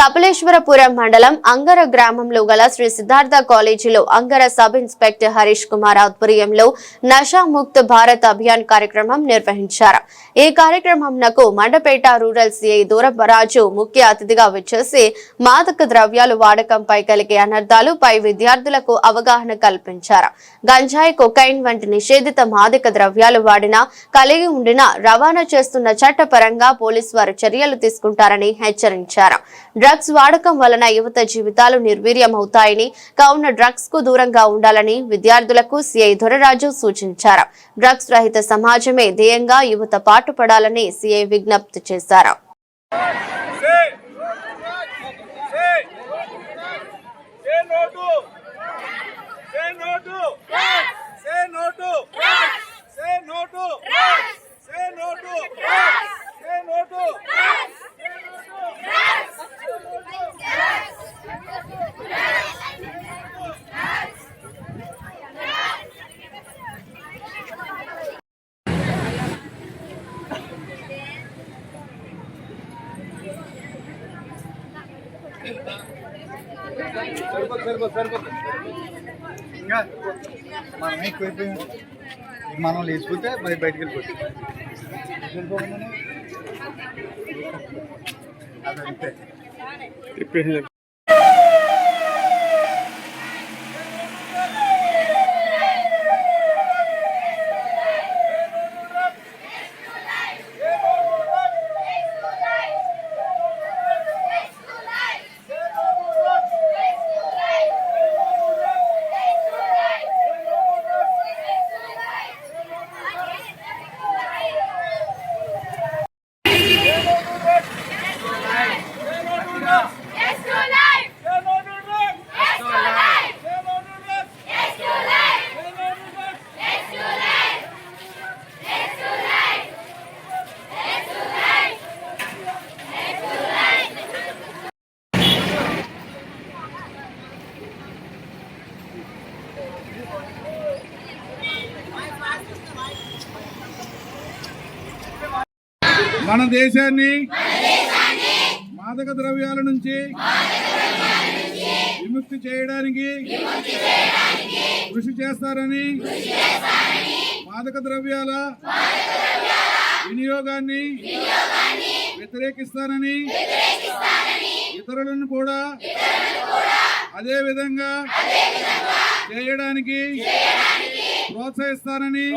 కపిలేశ్వరపురం మండలం అంగర గ్రామంలో గల శ్రీ సిద్ధార్థ కాలేజీలో అంగర సబ్ ఇన్స్పెక్టర్ హరీష్ కుమార్ ఆధ్వర్యంలో నషా ముక్త్ భారత్ అభియాన్ కార్యక్రమం నిర్వహించారు. ఈ కార్యక్రమంకు మండపేట రూరల్ సిఐ దూరపరాజు ముఖ్య అతిథిగా విచ్చేసి మాదక ద్రవ్యాలు వాడకంపై కలిగే అనర్థాలు పై విద్యార్థులకు అవగాహన కల్పించారు. గంజాయి కొకైన్ వంటి నిషేధిత మాదక ద్రవ్యాలు వాడినా కలిగి ఉండినా రవాణా చేస్తున్న చట్టపరంగా పోలీసు వారు చర్యలు తీసుకుంటారని హెచ్చరించారు. డ్రగ్స్ వాడకం వలన యువత జీవితాలు నిర్వీర్యమవుతాయని కావున డ్రగ్స్కు దూరంగా ఉండాలని విద్యార్థులకు సిఐ దొరరాజు సూచించారు. డ్రగ్స్ రహిత సమాజమే ధ్యేయంగా యువత పాటుపడాలని సిఐ విజ్ఞప్తి చేశారు. మనం ఎక్కువైపోయాం మనం లేచిపోతే మరి బయటకు వెళ్ళిపోతాం. అదంతే మన దేశాన్ని మాదక ద్రవ్యాల నుంచి విముక్తి చేయడానికి కృషి చేస్తారని మాదక ద్రవ్యాల వినియోగాన్ని వ్యతిరేకిస్తానని ఇతరులను కూడా అదే విధంగా చేయడానికి ప్రోత్సహిస్తానని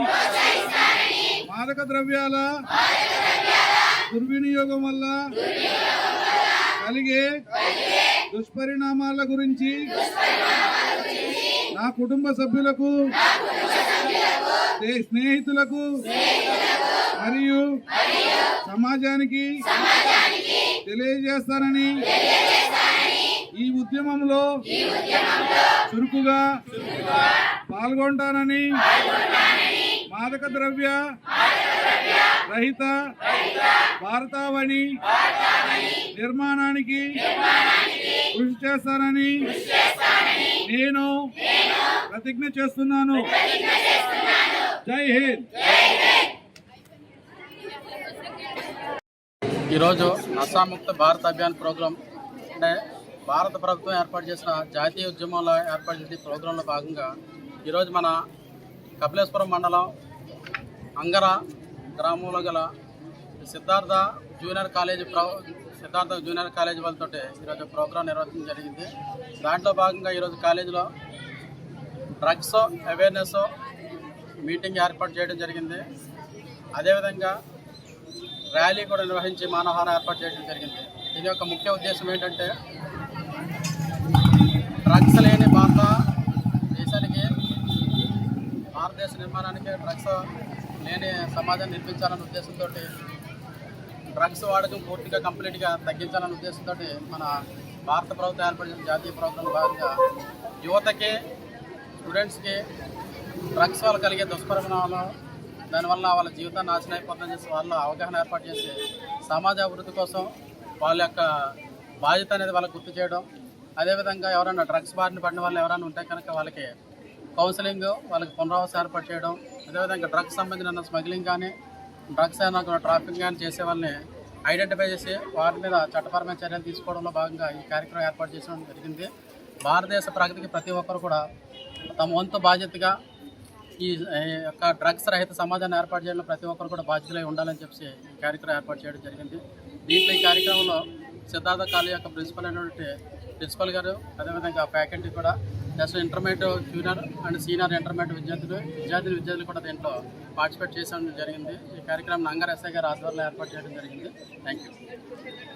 మాదక ద్రవ్యాల దుర్వినియోగం వల్ల కలిగే దుష్పరిణామాల గురించి నా కుటుంబ సభ్యులకు స్నేహితులకు మరియు సమాజానికి తెలియజేస్తానని ఈ ఉద్యమంలో చురుకుగా పాల్గొంటానని మాదక ద్రవ్య రహిత భారతావని నిర్మాణానికి కృషి చేస్తానని నేను ప్రతిజ్ఞ చేస్తున్నాను. జై హింద్. ఈరోజు నశాముక్త భారత్ అభియాన్ ప్రోగ్రాం అంటే భారత ప్రభుత్వం ఏర్పాటు చేసిన జాతీయ ఉద్యమంలో ఏర్పాటు చేసిన ప్రోగ్రాంలో భాగంగా ఈరోజు మన కపిలేశ్వరం మండలం అంగర గ్రామంలో గల Siddhartha junior college pro Siddhartha junior college వాళ్ళతో ఈరోజు ప్రోగ్రాం నిర్వహించడం జరిగింది. దాంట్లో భాగంగా ఈరోజు కాలేజీలో డ్రగ్స్ అవేర్నెస్ మీటింగ్ ఏర్పాటు చేయడం జరిగింది. అదేవిధంగా ర్యాలీ కూడా నిర్వహించి మానవహారం ఏర్పాటు చేయడం జరిగింది. దీని యొక్క ముఖ్య ఉద్దేశం ఏంటంటే డ్రగ్స్ లేని భారత దేశానికి భారతదేశ నిర్మాణానికి డ్రగ్స్ లేని సమాజాన్ని నిర్మించాలనే ఉద్దేశంతో డ్రగ్స్ వాడకం పూర్తిగా కంప్లీట్గా తగ్గించాలనే ఉద్దేశంతో మన భారత ప్రభుత్వం ఏర్పడిన జాతీయ ప్రోగ్రాం భాగంగా యువతకి స్టూడెంట్స్కి డ్రగ్స్ వల్ల కలిగే దుష్పరిణామాలు దానివల్ల వాళ్ళ జీవితాన్ని నాశనం అయిపోతుందని చేసి వాళ్ళ అవగాహన ఏర్పాటు చేసి సమాజ అభివృద్ధి కోసం వాళ్ళ యొక్క బాధ్యత అనేది వాళ్ళకి గుర్తు చేయడం. అదేవిధంగా ఎవరైనా డ్రగ్స్ బారిన పడిన వాళ్ళు ఎవరైనా ఉంటే కనుక వాళ్ళకి కౌన్సిలింగ్ వాళ్ళకి పునరావాసం ఏర్పాటు చేయడం. అదేవిధంగా డ్రగ్స్ సంబంధించిన స్మగ్లింగ్ కానీ డ్రగ్స్ అయినా ట్రాఫిక్ కానీ చేసే వాళ్ళని ఐడెంటిఫై చేసి వారి మీద చట్టపరమైన చర్యలు తీసుకోవడంలో భాగంగా ఈ కార్యక్రమం ఏర్పాటు చేయడం జరిగింది. భారతదేశ ప్రగతికి ప్రతి ఒక్కరు కూడా తమ వంతు బాధ్యతగా ఈ ఈ యొక్క డ్రగ్స్ రహిత సమాజాన్ని ఏర్పాటు చేయడంలో ప్రతి ఒక్కరు కూడా బాధ్యతలై ఉండాలని చెప్పి ఈ కార్యక్రమం ఏర్పాటు చేయడం జరిగింది. దీంట్లో ఈ కార్యక్రమంలో సిద్ధార్థ కాలేజ్ యొక్క ప్రిన్సిపల్ అయినటువంటి ప్రిన్సిపల్ గారు అదేవిధంగా ఫ్యాకల్టీ కూడా just intermediate junior and senior intermediate విద్యార్థులు విద్యార్థులు విద్యార్థులు కూడా దీంట్లో పార్టిసిపేట్ చేయడం జరిగింది. ఈ కార్యక్రమం నంగర్ ఎస్ఐ గారు ఆధ్వర్యంలో ఏర్పాటు చేయడం జరిగింది. Thank you